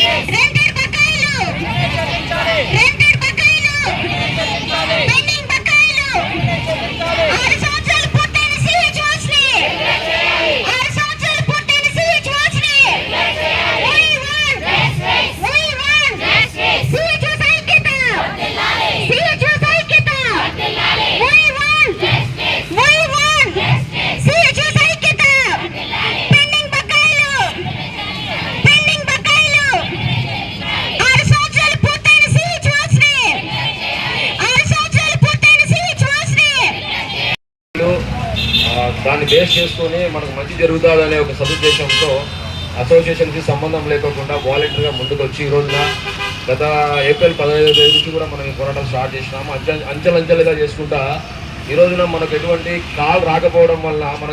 ரெண்டு బేస్ చేసుకొని మనకు మంచి జరుగుతుందనే ఒక సదుద్దేశంతో అసోసియేషన్కి సంబంధం లేకుండా వాలంటీర్గా ముందుకు వచ్చి ఈ రోజున గత ఏప్రిల్ పదహైదు తేదీ నుంచి కూడా మనం ఈ పోరాటం స్టార్ట్ చేసినాము. అంచెలంచెలుగా చేసుకుంటా ఈ రోజున మనకు ఎటువంటి కాల్ రాకపోవడం వల్ల మన